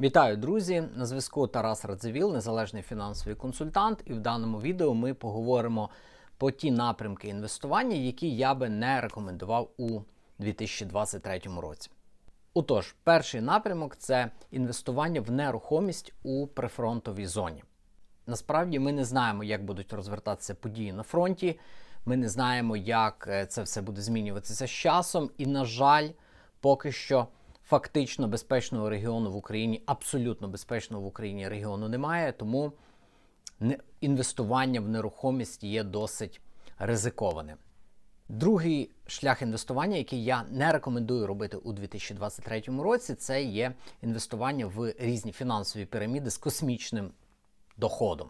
Вітаю, друзі! На зв'язку Тарас Радзивіл, незалежний фінансовий консультант, і в даному відео ми поговоримо по ті напрямки інвестування, які я би не рекомендував у 2023 році. Отож, перший напрямок це інвестування в нерухомість у прифронтовій зоні. Насправді ми не знаємо, як будуть розвертатися події на фронті. Ми не знаємо, як е, це все буде змінюватися з часом. І, на жаль, поки що фактично безпечного регіону в Україні, абсолютно безпечного в Україні регіону немає. Тому інвестування в нерухомість є досить ризикованим. Другий шлях інвестування, який я не рекомендую робити у 2023 році, це є інвестування в різні фінансові піраміди з космічним доходом.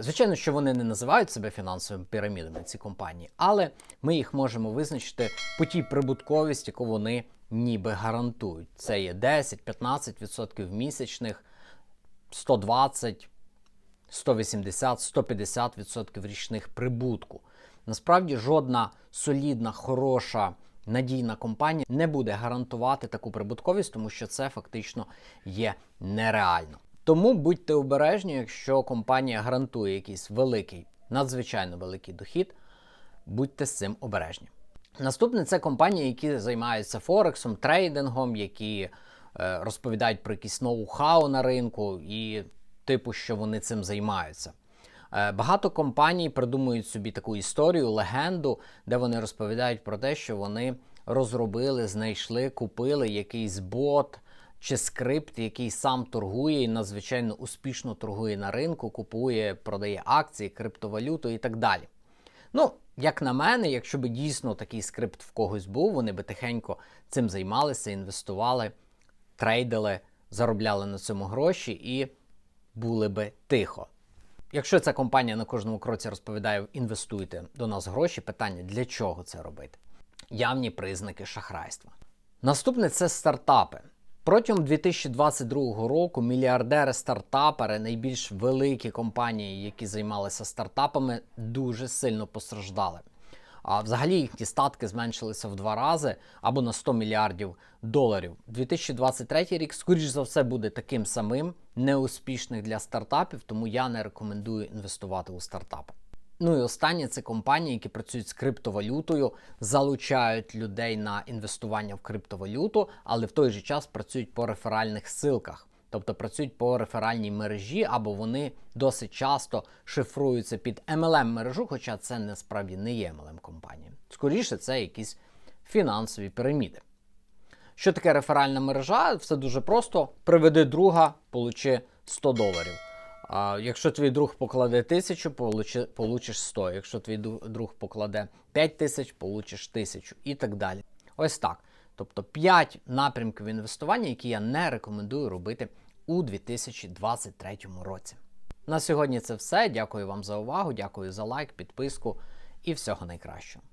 Звичайно, що вони не називають себе фінансовими пірамідами, ці компанії, але ми їх можемо визначити по тій прибутковості, яку вони ніби гарантують. Це є 10-15% місячних, 120, 180, 150% річних прибутку. Насправді жодна солідна, хороша, надійна компанія не буде гарантувати таку прибутковість, тому що це фактично є нереально. Тому будьте обережні, якщо компанія гарантує якийсь великий, надзвичайно великий дохід, будьте з цим обережні. Наступне це компанії, які займаються Форексом, трейдингом, які е, розповідають про якісь ноу-хау на ринку і типу, що вони цим займаються. Е, Багато компаній придумують собі таку історію, легенду, де вони розповідають про те, що вони розробили, знайшли, купили якийсь бот чи скрипт, який сам торгує і надзвичайно успішно торгує на ринку, купує, продає акції, криптовалюту і так далі. Ну, як на мене, якщо б дійсно такий скрипт в когось був, вони би тихенько цим займалися, інвестували, трейдили, заробляли на цьому гроші і були би тихо. Якщо ця компанія на кожному кроці розповідає, інвестуйте до нас гроші, питання для чого це робити? Явні признаки шахрайства. Наступне це стартапи. Протягом 2022 року мільярдери-стартапери, найбільш великі компанії, які займалися стартапами, дуже сильно постраждали. А взагалі їхні статки зменшилися в два рази або на 100 мільярдів доларів. 2023 рік, скоріш за все, буде таким самим, неуспішних для стартапів, тому я не рекомендую інвестувати у стартапи. Ну і останнє це компанії, які працюють з криптовалютою, залучають людей на інвестування в криптовалюту, але в той же час працюють по реферальних ссилках. Тобто працюють по реферальній мережі, або вони досить часто шифруються під MLM мережу, хоча це насправді не є MLM компанія. Скоріше, це якісь фінансові піраміди. Що таке реферальна мережа? Все дуже просто. Приведи друга, получи 100 доларів. А, якщо твій друг покладе 1000, получиш 100. Якщо твій друг покладе 5000, получиш 1000 і так далі. Ось так. Тобто 5 напрямків інвестування, які я не рекомендую робити у 2023 році. На сьогодні це все. Дякую вам за увагу, дякую за лайк, підписку і всього найкращого.